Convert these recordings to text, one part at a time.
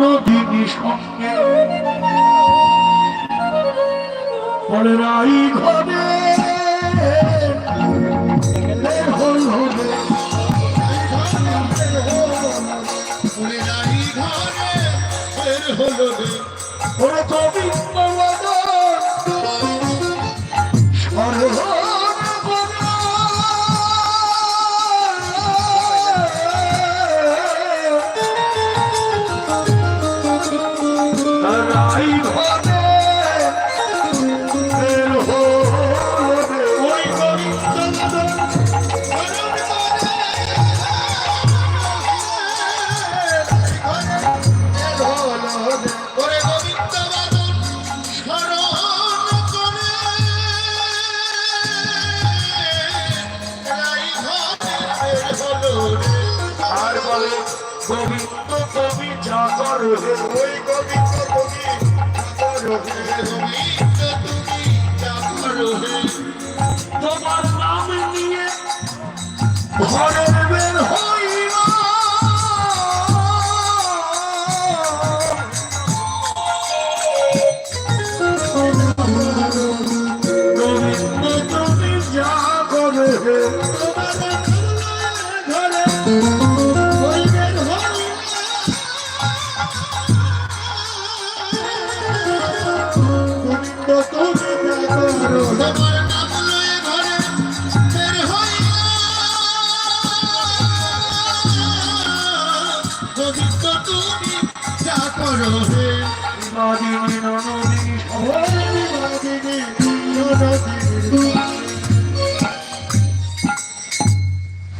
নদীর সঙ্গে। পরে রাই ঘরে কবি জাগর হে ওই গোবিন্দ কবি হে তোমার নাম নিয়ে ঘরের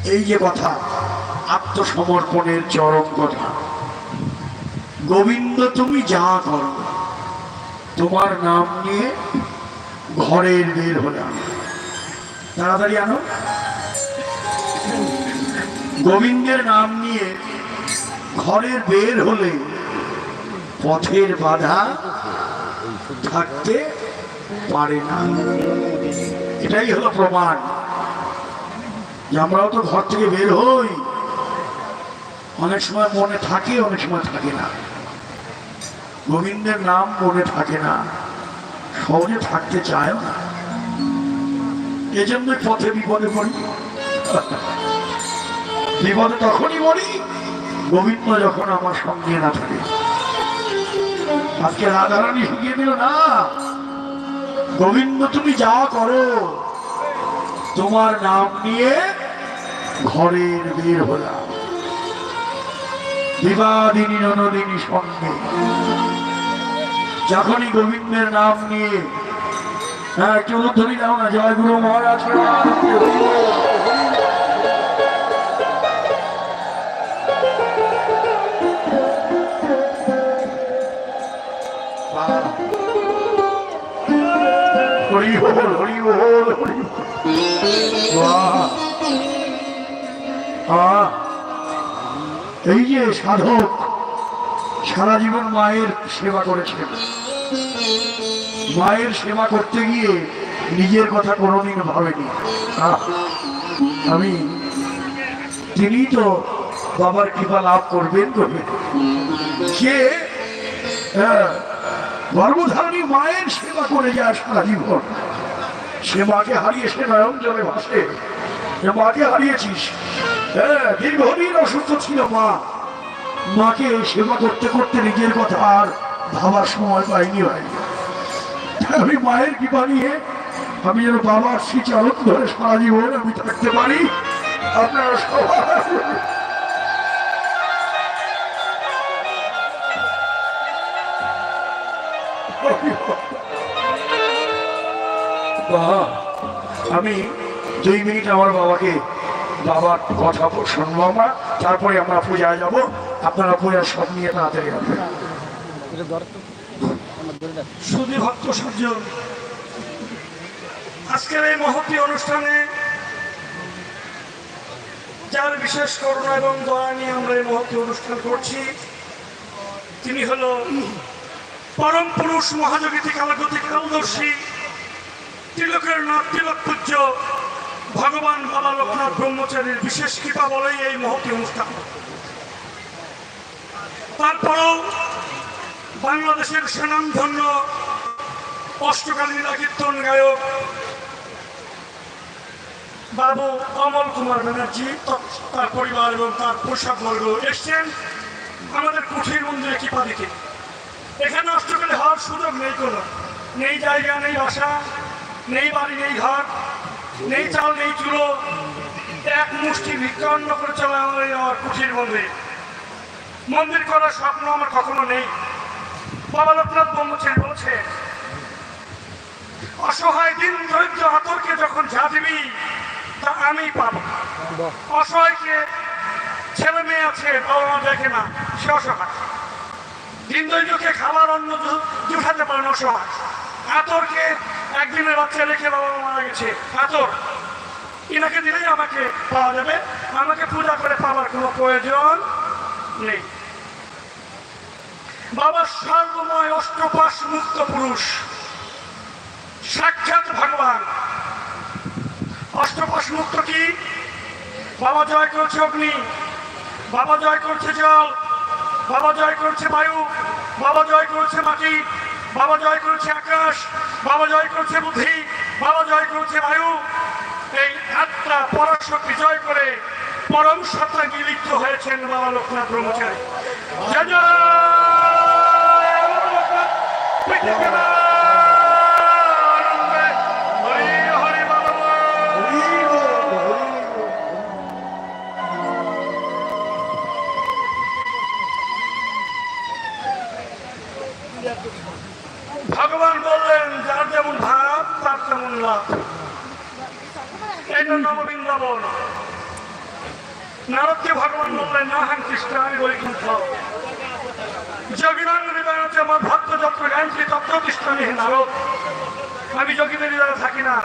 এই যে কথা, আত্মসমর্পণের চরম কথা। গোবিন্দ, তুমি যা করো, তোমার নাম নিয়ে ঘরের বের হলাম। তাড়াতাড়ি আনো। গোবিন্দের নাম নিয়ে ঘরের বের হলে পথের বাধা থাকতে পারে না। এটাই হলো প্রমাণ যে আমরাও তো ঘর থেকে বের হই। অনেক সময় মনে থাকে, অনেক সময় থাকে না। গোবিন্দের নাম মনে থাকে না, সহজে থাকতে চায় না। এজন্য পথে বিপদে পড়ি। বিপদে তখনই পড়ি গোবিন্দ যখন আমার সঙ্গে না থাকে, আজকে রাধারানী শিখিয়ে দিল, না, গোবিন্দ তুমি যা করো, তোমার নাম নিয়ে ঘরের বের হলাম। বিবাদিনী ননদিনী সঙ্গে, যখনই গোবিন্দের নাম নিয়ে হ্যাঁ একটু ধরি দাও না জয় গুরু মহারাজ। হরি হরি হরি আহ, এই যে সাধক সারা জীবন মায়ের সেবা করেছেন। মায়ের সেবা করতে গিয়ে নিজের কথা কোনোদিন ভাবেনি। আমি তিনি তো বাবার কৃপা লাভ করবেন করবেন সে হ্যাঁ, গর্ভধারণী মায়ের সেবা করে যায় সারা জীবন। সে মাকে হারিয়ে সে নয়ন জলে ভাসে। যে মাকে হারিয়েছিস? হ্যাঁ দীর্ঘদিন অসুস্থ ছিল মা। মাকে সেবা করতে করতে নিজের কথা আর ভাবার সময় পাইনি তাই আমি মায়ের কৃপা নিয়ে আমি যেন বাবার শ্রীচরণ ধরে সারা জীবন আমি থাকতে পারি। আপনারা সবাই বাবা, আমি দুই মিনিট আমার বাবাকে বাবার কথা শুনব আমরা তারপরে আমরা পূজায় যাব। আপনারা পূজার সব নিয়ে তাড়াতাড়ি আসবেন। শুধু ভক্ত সজ্জন আজকের এই মহতি অনুষ্ঠানে যার বিশেষ করুণা এবং দয়া নিয়ে আমরা এই মহতি অনুষ্ঠান করছি তিনি হলো পরম পুরুষ মহাজগীতি কালাগতি কালদর্শী। তিলকের নাথ তিলক পূজ্য ভগবান বাবা ব্রহ্মচারীর বিশেষ কৃপা বলেই এই মহতি অনুষ্ঠান। তারপরেও বাংলাদেশের সুনামধন্য অষ্টকালীন কীর্তন গায়ক বাবু অমল কুমার ব্যানার্জি তার পরিবার এবং তার পোশাক বর্গ এসছেন আমাদের কুঠির মন্দিরে কৃপা দিতে এখানে অষ্টকালী হওয়ার সুযোগ নেই কোনো। নেই জায়গা, নেই বাসা নেই বাড়ি, নেই ঘর নেই চাল, নেই চুলো। এক মুষ্টি ভিক্ষা অন্ন করে চলে আমার আমার কুঠির মন্দির। মন্দির করার স্বপ্ন আমার কখনো নেই। বাবা লোকনাথ ব্রহ্মচারী বলছে, অসহায় দিন দরিদ্র আতর্কে যখন দিবি, তা আমি পাব অসহায়কে ছেলে মেয়ে আছে, বাবা মা দেখে না, সে অসহায়। দিন দরিদ্রকে খাবার অন্য জুটাতে পারে না অসহায়। আতরকে একদিনের বাচ্চা রেখে বাবা মারা গেছে। আতর, ইনাকে দিলেই আমাকে পাওয়া যাবে। আমাকে পূজা করে পাওয়ার কোনো প্রয়োজন নেই। বাবা সর্বময় অষ্টপাশ মুক্ত পুরুষ। সাক্ষাৎ ভগবান। অষ্টপাশ মুক্ত কি? বাবা জয় করছে অগ্নি, বাবা জয় করছে জল, বাবা জয় করছে বায়ু, বাবা জয় করছে মাটি। বাবা জয় করছে আকাশ, বাবা জয় করছে বুদ্ধি, বাবা জয় করছে বায়ু। এই আত্মা পরাশক্তি জয় করে পরম সত্তা গিয়ে লিপ্ত হয়েছেন বাবা লোকনাথ ব্রহ্মচারী। ভগবান বললেন, যার যেমন ভাব, তার তেমন লাভ। এটা নববৃন্দাবন। নারদকে ভগবান বললেন, না হ্যাঁ কৃষ্ণ, আমি বৈকুণ্ঠ যোগীরাঙ্গ হৃদয় হচ্ছে আমার ভক্ত যত্ন গায়ন্ত্রী তত্ত্ব কৃষ্ণী নারদ। আমি যোগীদের হৃদয়ে থাকি না।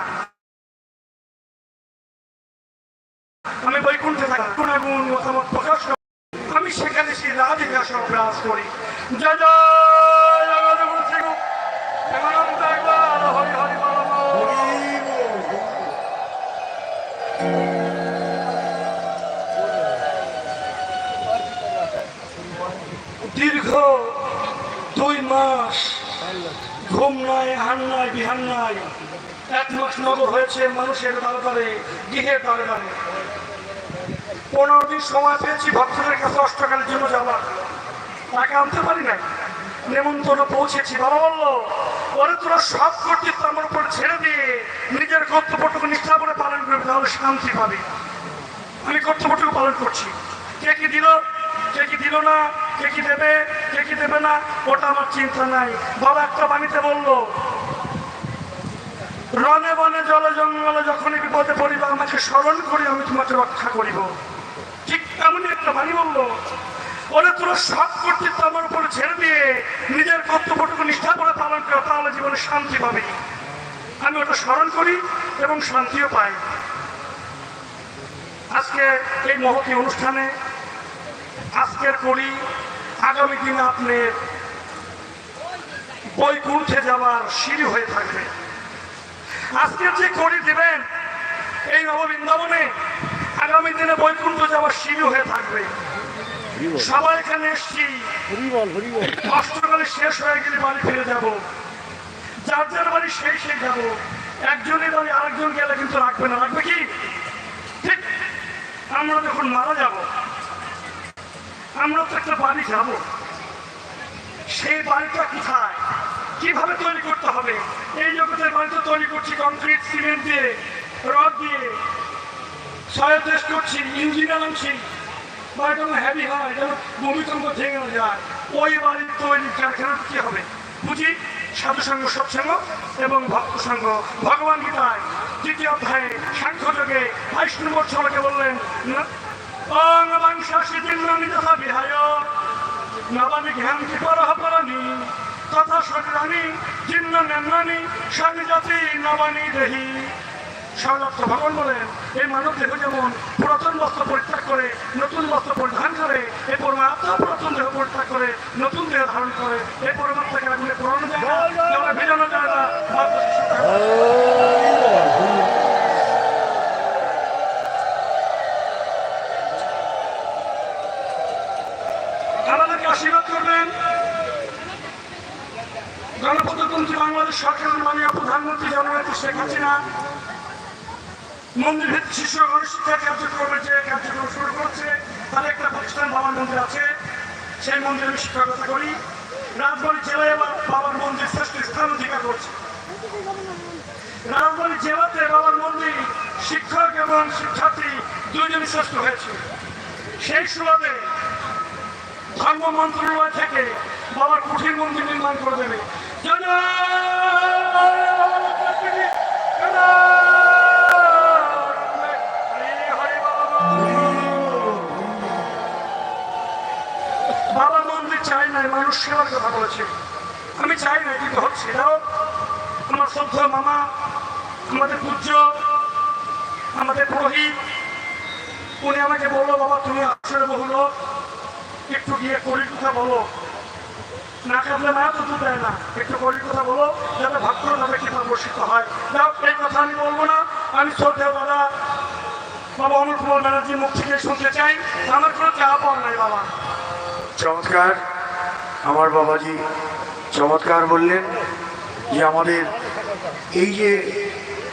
দুই মাস ঘুম নাই, হান নাই, বিহান নাই। এক মাস নগর হয়েছে মানুষের দরবারে গৃহের দরবারে পনেরো দিন সময় পেয়েছি ভক্তদের কাছে অষ্টকালের জন্য যাবার তাকে আনতে পারি না নেমন্তন্ন পৌঁছেছি। বাবা বলল ওরে তোরা সব কর্তৃত্ব আমার উপর ছেড়ে দিয়ে নিজের কর্তব্যটুকু নিষ্ঠা করে পালন করবে, তাহলে শান্তি পাবে। আমি কর্তব্যটুকু পালন করছি। কে কি দিল? কে কি দিল না, কে কি দেবে, কে কি দেবে না, ওটা আমার চিন্তা নাই। বাবা একটা বাণীতে বলল রনে বনে জলে জঙ্গলে যখনই বিপদে পড়িব, আমাকে স্মরণ করি, আমি তোমাকে রক্ষা করিব। ঠিক তেমনই একটা বাণী বলল, ওরে তোরা সব কর্তৃত্ব আমার উপরে ছেড়ে দিয়ে নিজের কর্তব্যটুকু নিষ্ঠা করে পালন করো, তাহলে জীবনে শান্তি পাবে। আমি ওটা স্মরণ করি এবং শান্তিও পাই। আজকে এই মহতি অনুষ্ঠানে আজকের করি, আগামী দিনে আপনি বৈকুণ্ঠে যাওয়ার সিঁড়ি হয়ে থাকবে। আজকের যে করি দিবেন, এই নববৃন্দাবনে আগামী দিনে বৈকুণ্ঠ যাওয়ার সিঁড়ি হয়ে থাকবে। সবাই এখানে এসছি। অষ্টকালে শেষ হয়ে গেলে বাড়ি ফিরে যাব। যার যার বাড়ি সেই সেই যাব। একজনের বাড়ি আরেকজন গেলে কিন্তু রাখবে না। রাখবে কি? ঠিক, আমরা যখন মারা যাব আমরা তো একটা বাড়ি যাব। সেই বাড়িটা কোথায়? কীভাবে তৈরি করতে হবে? এই জগতের বাড়ি তো তৈরি করছি কংক্রিট সিমেন্ট দিয়ে, রড দিয়ে। সহায় টেস্ট করছি, ইঞ্জিন আনছি। বাড়িটা হ্যাভি হয় যেন ভূমিকম্প ভেঙে যায়। ওই বাড়ির তৈরি কারখানা কি হবে? বুঝি? সাধু সঙ্গ সৎসঙ্গ এবং ভক্ত সঙ্গ। ভগবান গীতায় দ্বিতীয় অধ্যায়ে সাংখ্য যোগে, বাইশ নম্বর ছলকে বললেন অং বাংশাসী দিল্লানি তথা শরীরানি জীর্ণ নেন্নানি সংজাতি নবানি দেহি সর্বত্র ভগবান বলেন এই মানব দেহ যেমন পুরাতন বস্ত্র পরিত্যাগ করে নতুন বস্ত্র পরিধান করে এই পরমাত্মা পুরাতন দেহ পরিত্যাগ করে নতুন দেহ ধারণ করে এই পরমাত্মাকে রাখলে পুরানো যায় না ভিজানো যায় না ভারত শিক্ষা আমাদেরকে আশীর্বাদ করবেন গণপ্রজাতন্ত্রী বাংলাদেশ সরকারের মাননীয় প্রধানমন্ত্রী জননেত্রী শেখ হাসিনা মন্দির ভিত্তিক শিশু গণশিক্ষা কার্যক্রমের যে কার্যক্রম শুরু করছে, তার একটা প্রতিষ্ঠান বাবার মন্দির আছে। সেই মন্দিরে আমি শিক্ষকতা করি। রাজবাড়ি জেলায় বাবার মন্দির শ্রেষ্ঠ স্থান অধিকার করছে। রাজবাড়ি জেলাতে বাবার মন্দির শিক্ষক এবং শিক্ষার্থী দুইজনই শ্রেষ্ঠ হয়েছে। সেই সুবাদে ধর্ম মন্ত্রণালয় থেকে বাবার কুঠির মন্দির নির্মাণ করে দেবে। বাবা মন্দির চাই নাই মানুষ সেবার কথা বলেছে আমি চাই না কিন্তু হচ্ছে এটাও আমার শ্রদ্ধ মামা আমাদের পূজ্য আমাদের পুরোহিত উনি আমাকে বলল বাবা তুমি আসলে বহু একটু গিয়ে করির কথা বলো না কাঁদলে মা তো দেয় না। একটু করির কথা বলো, যাতে ভক্তরা যাতে কৃপা বর্ষিত হয়। যাও এই কথা আমি বলব না। আমি শ্রদ্ধেয় দাদা বাবা অনুপ কুমার ব্যানার্জির মুখ থেকে শুনতে চাই। আমার কোনো চাপ পাওয়ার নাই বাবা। চমৎকার। আমার বাবাজি চমৎকার বললেন যে আমাদের এই যে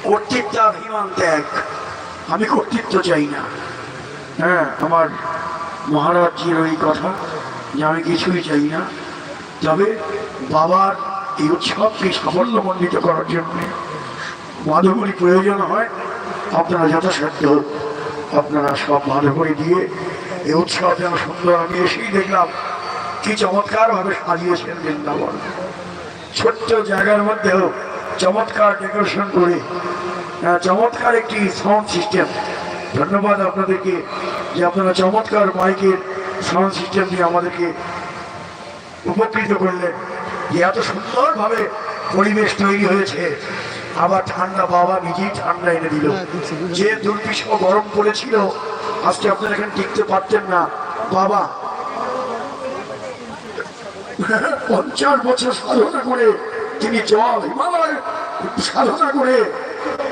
কর্তৃত্বাভিমান ত্যাগ, আমি কর্তৃত্ব চাই না। হ্যাঁ আমার মহারাজজির ওই কথা যে আমি কিছুই চাই না। তবে বাবার এই উৎসবকে সাফল্যমণ্ডিত করার জন্য। মাধুগুলি প্রয়োজন হয়, আপনারা যথাসাধ্য আপনারা সব মাধুগুলি দিয়ে এই উৎসব যেন সুন্দর। আমি এসেই দেখলাম, কি চমৎকারভাবে সাজিয়েছেন বৃন্দাবন। ছোট্ট জায়গার মধ্যেও চমৎকার ডেকোরেশন করে চমৎকার একটি সাউন্ড সিস্টেম। ধন্যবাদ আপনাদেরকে যে আপনারা চমৎকার মাইকের সাউন্ড সিস্টেম দিয়ে আমাদেরকে উপকৃত করলেন। যে এত সুন্দরভাবে পরিবেশ তৈরি হয়েছে। আবার ঠান্ডা বাবা নিজেই ঠান্ডা এনে দিল। যে দুর্বিষহ গরম পড়েছিল আজকে আপনারা এখানে টিকতে পারতেন না। বাবা পঞ্চাশ বছর সাধনা করে তিনি জল হিমালয় সাধনা করে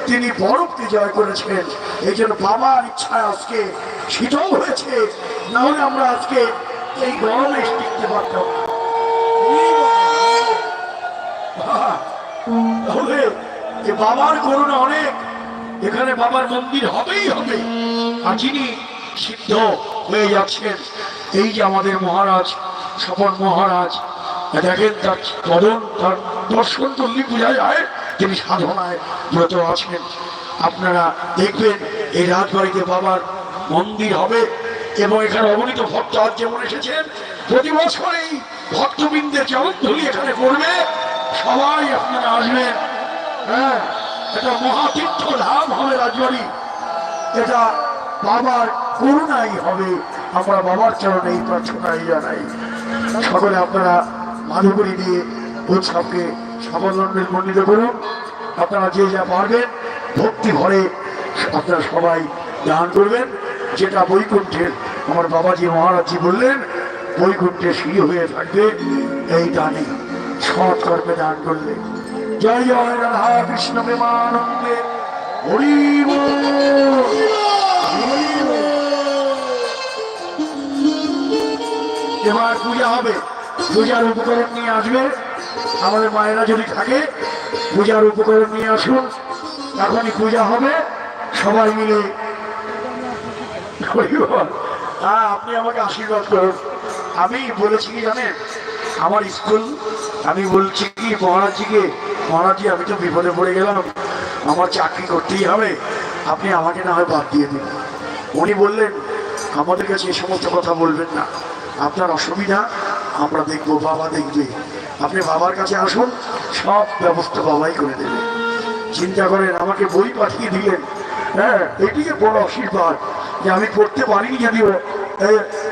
তিনি বরফকে জয় করেছেন। এই জন্য বাবার ইচ্ছায় আজকে শীতল হয়েছে। না হলে আমরা আজকে এই গরমে টিকতে পারতাম যে বাবার করুণা অনেক, এখানে বাবার মন্দির হবেই হবে। আর যিনি সিদ্ধ হয়ে যাচ্ছেন, এই যে আমাদের মহারাজ, স্বপন মহারাজ, দেখেন তার বদন তার দর্শন করলে বোঝা যায় তিনি সাধনায় ব্রত আছেন। আপনারা দেখবেন, এই রাজবাড়িতে বাবার মন্দির হবে এবং এখানে অগণিত ভক্ত আজ যেমন এসেছেন, প্রতি বছর এই ভক্তবৃন্দের জগৎধুলি এখানে করবে। সবাই আপনারা আসবেন। হ্যাঁ এটা মহাতীর্থ ধাম হবে রাজবাড়ি। এটা বাবার করুণাই হবে। আমরা বাবার চরণে এই প্রার্থনাই জানাই। সকলে আপনারা মাধুকরী দিয়ে উৎসবকে সাফল্যের মণ্ডিত করুন। আপনারা যে যা পারবেন, ভক্তি ভরে আপনারা সবাই দান করবেন। যেটা বৈকুণ্ঠের, আমার বাবাজি মহারাজজি বললেন, বৈকুণ্ঠে সিঁড়ি হয়ে থাকবে, এই দানে সৎ কর্মে দান করলে। জয় জয় রাধা কৃষ্ণ প্রেমানন্দে। হরি বল। এবার পূজা হবে। পূজার উপকরণ নিয়ে আসবে। আমাদের মায়েরা যদি থাকে, পূজার উপকরণ নিয়ে আসুন। এখনই পূজা হবে। সবাই মিলে। হ্যাঁ আপনি আমাকে আশীর্বাদ করুন। আমি বলেছি কি জানেন? আমার স্কুল, আমি বলছি কি, মহারাজজিকে মহারাজজি আমি তো বিপদে পড়ে গেলাম। আমার চাকরি করতেই হবে। আপনি আমাকে না হয় বাদ দিয়ে দিন। উনি বললেন, আমাদের কাছে এই সমস্ত কথা বলবেন না। আপনার অসুবিধা, আমরা দেখব, বাবা দেখবে। আপনি বাবার কাছে আসুন, সব ব্যবস্থা বাবাই করে দেবে। চিন্তা করেন, আমাকে বই পাঠিয়ে দিলেন। হ্যাঁ এটিকে বড় আশীর্বাদ। যে আমি পড়তে পারিনি যদিও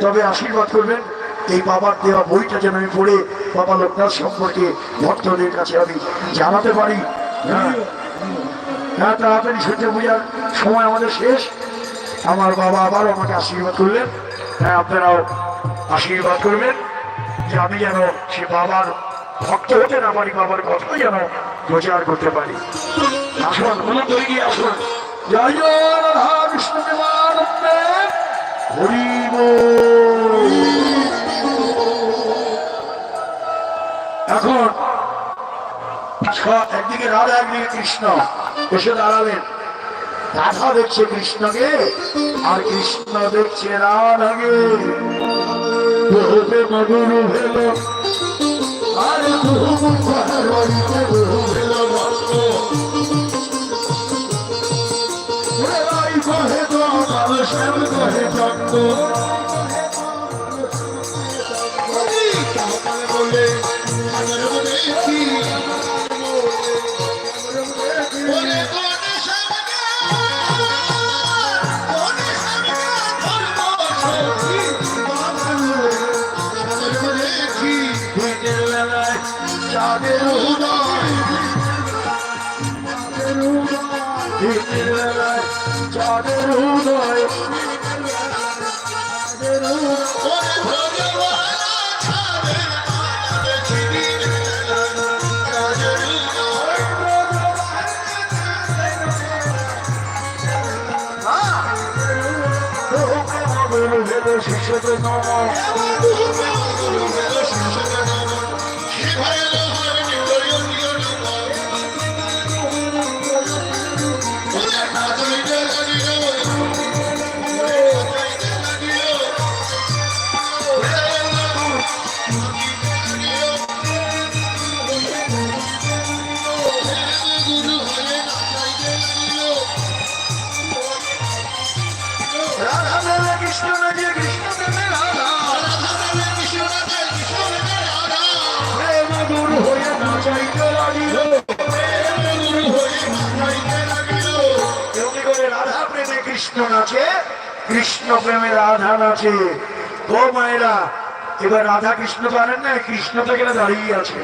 তবে আশীর্বাদ করবেন। এই বাবার দেওয়া বইটা যেন আমি পড়ে বাবা লোকনাথ সম্পর্কে ভক্তদের কাছে আমি জানাতে পারি। হ্যাঁ? হ্যাঁ তাড়াতাড়ি সূর্য পূজার সময় আমাদের শেষ। আমার বাবা আবার আমাকে আশীর্বাদ করলেন। হ্যাঁ আপনারাও আশীর্বাদ করবেন যে আমি যেন সে বাবার ভক্ত হতে না পারি, বাবার কথা যেন প্রচার করতে পারি। আসুন হলুদ হয়ে গিয়ে আসুন। জয় জয় রাধা কৃষ্ণ হরি বল। এখন একদিকে রাধা, একদিকে কৃষ্ণ। এসে দাঁড়ালেন। রাধা দেখছে কৃষ্ণকে, আর কৃষ্ণ দেখছে রাধাকে। মধুর ভেল আর কহে তো দিনের বেলায় চাঁদের উদয় শিশুদের নাচে কৃষ্ণ প্রেমে রাধা নাচে ও মায়েরা, এবার রাধা কৃষ্ণ জানেন না, কৃষ্ণ তো এখানে দাঁড়িয়ে আছে।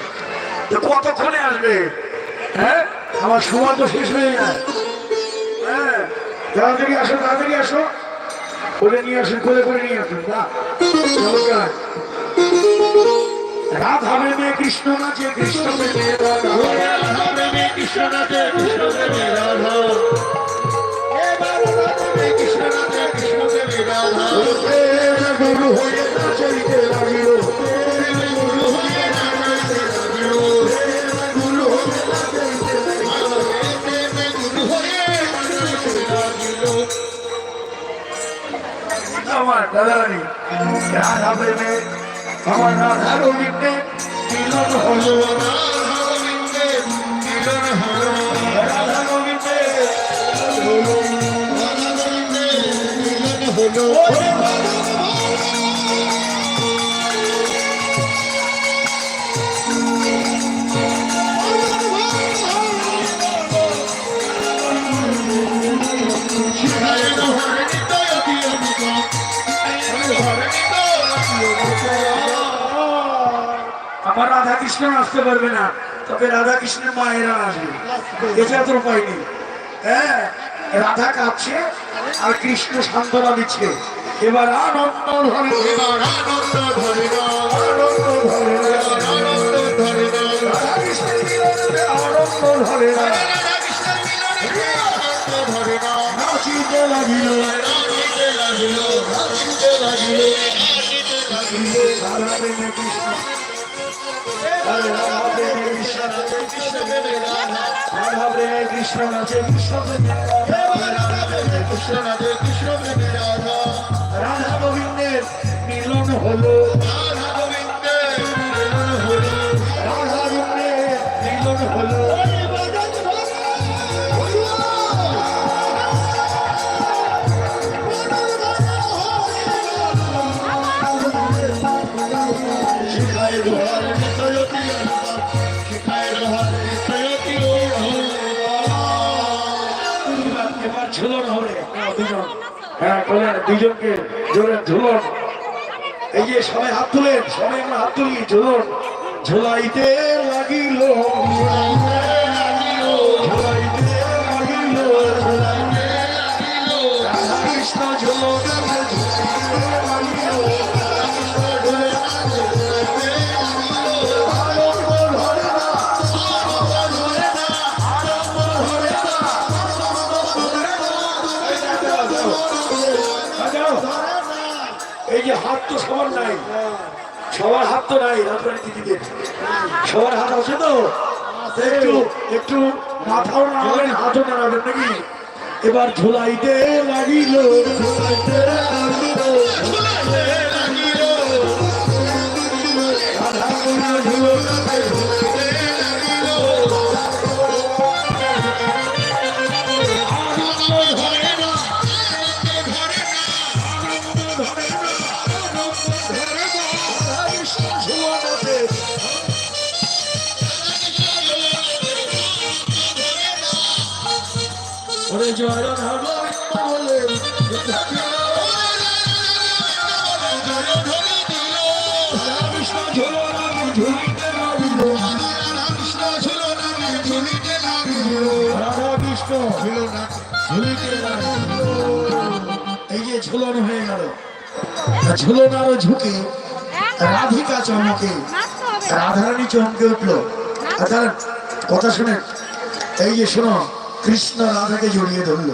কতক্ষণে আসবে? হ্যাঁ? আমার সময় তো শেষ হয়ে যায়। হ্যাঁ? তাড়াতাড়ি আসো তাড়াতাড়ি আসো। নিয়ে করে নিয়ে রাধা। কৃষ্ণ কৃষ্ণ কৃষ্ণ কৃষ্ণ রাধা। গুরু হয়ে লাগিল আমার দাদারানি রাধা প্রেমে রাধা হলো আমার রাধা কৃষ্ণ আসতে পারবে না। তবে রাধা কৃষ্ণের মায়েরা আসবে। এছাড়া তোর পাইনি হ্যাঁ? রাধা কাঁদছে আর কৃষ্ণ সান্ত্বনা দিচ্ছে। এবার আনন্দ ধরে এবার আনন্দ ধরে আনন্দ ধরে না, আনন্দ ধরে রাধা কৃষ্ণের আনন্দ ধরে নাচিতে লাগিল। নাচিতে লাগিল। নাচিতে লাগিল। রাধা প্রেমে কৃষ্ণ রাধা কৃষ্ণ নাচে কৃষ্ণ রাধা কৃষ্ণ কৃষ্ণ রাধা কৃষ্ণ রাধা গোবিন্দের মিলন হলো। রাধা দুজনকে জোরে ঝুলন। এই যে সবাই হাত তুলেন, সবাই আমরা হাত তুলি, ঝুলন। ঝুলাইতে লাগিল। তো সবার নাই। সবার হাত তো নাই সবার হাত আছে তো? একটু একটু মাথাও নাড়াবেন হাতও নাড়াবেন নাকি? এবার ঝোলাইতে লাগিল লাগিল লাগিল ঝুলাইতে লাগিল। ওরে জয় রাধা গোবিন্দ বলে কৃষ্ণ ঝুলাতে ঝুলিতে লাগিল রাধা কৃষ্ণ ঝুলিতে লাগিল এই যে ঝুলন হয়ে গেল ঝুলন আরও ঝুঁকে রাধিকা চমকে রাধারানী চমকে উঠল তার কথা শুনে এই যে শোনো কৃষ্ণ রাধাকে জড়িয়ে ধরল।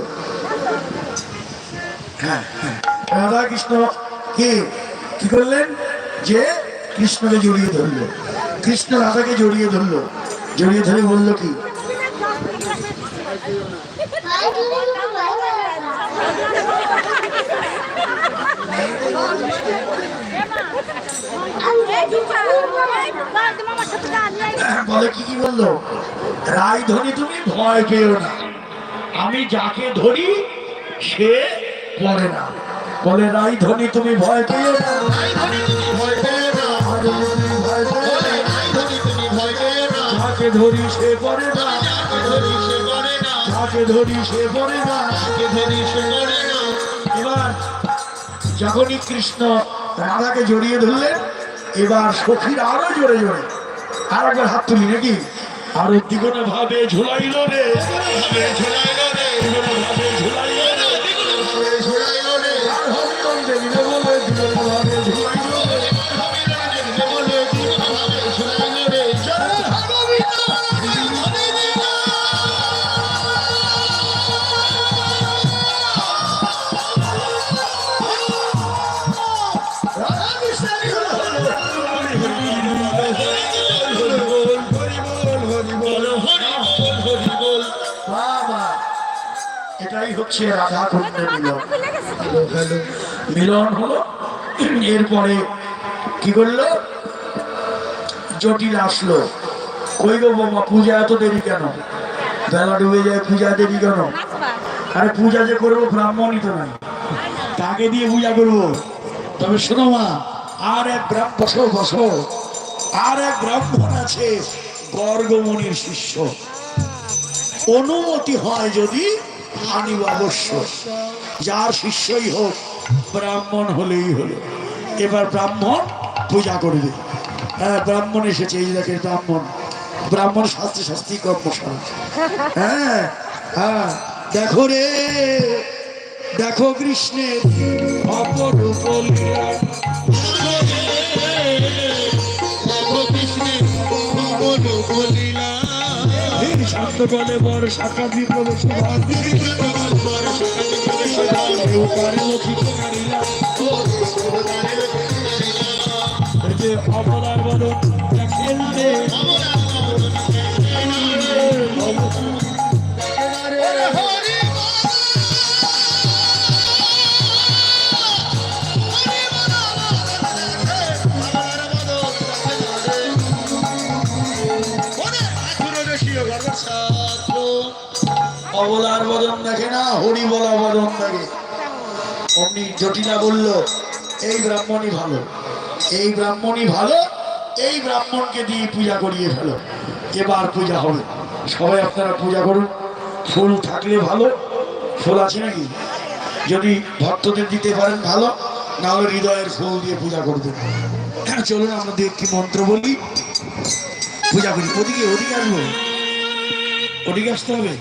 হ্যাঁ হ্যাঁ। রাধা কৃষ্ণ কে? কি করলেন? যে কৃষ্ণকে জড়িয়ে ধরলো। কৃষ্ণ রাধাকে জড়িয়ে ধরলো। জড়িয়ে ধরে বলল কি? বলে, কি কি বলল? রায় তুমি ভয় না। আমি যাকে ধরি, সে পড়ে না। বলে রাই ধনী তুমি ভয় পেয়ে না। যাকে ধরি, সে পড়ে না। যাকে ধরি, সে পড়ে না। এবার যখনই কৃষ্ণ রাধাকে জড়িয়ে ধরলেন। এবার সখীর আরও জোরে জোরে। আর একবার হাত তুলি নাকি? আরও দ্বিগুণ ভাবে ঝুলাইল রে ঝুলাইল রে এটাই হচ্ছে রাধা কুণ্ডের মিলন মিলন হলো। এরপরে কি করল? জটিল আসলো। কই গো বাবা পূজা এত দেরি কেন? বেলা ডুবে যায় পূজা দেরি কেন? আরে পূজা যে করব ব্রাহ্মণই তো নাই। তাকে দিয়ে পূজা করব। তবে শোনো মা আর এক ব্রাহ্মণ বসো বসো। আর এক ব্রাহ্মণ আছে গর্গমণির শিষ্য। অনুমতি হয় যদি আনিব অবশ্য যার শিষ্যই হোক, ব্রাহ্মণ হলেই হলো। এবার ব্রাহ্মণ পূজা করবে হ্যাঁ ব্রাহ্মণ এসেছে, এই দেখেন ব্রাহ্মণ। ব্রাহ্মণ শাস্ত্রে শাস্ত্রী কর্মশালা হ্যাঁ হ্যাঁ দেখো রে, দেখো কৃষ্ণের অপরূপ লীলা। বলে বর শাখা বিপ্লবেশ কেউ কারে অবলার বদন দেখে না, হরি বলা বদন দেখে। অমনি জটিলা বলল, এই ব্রাহ্মণই ভালো, এই ব্রাহ্মণই ভালো, এই ব্রাহ্মণকে দিয়ে পূজা করিয়ে ফেলো। এবার পূজা হবে। সবাই আপনারা পূজা করুন। ফুল থাকলে ভালো। ফুল আছে নাকি? যদি ভক্তদের দিতে পারেন ভালো, না হলে হৃদয়ের ফুল দিয়ে পূজা করবেন চলুন আমাদের একটি মন্ত্র বলি। পূজা করি। ওদিকে ওদিকে আসব। ওদিকে আসতে হবে?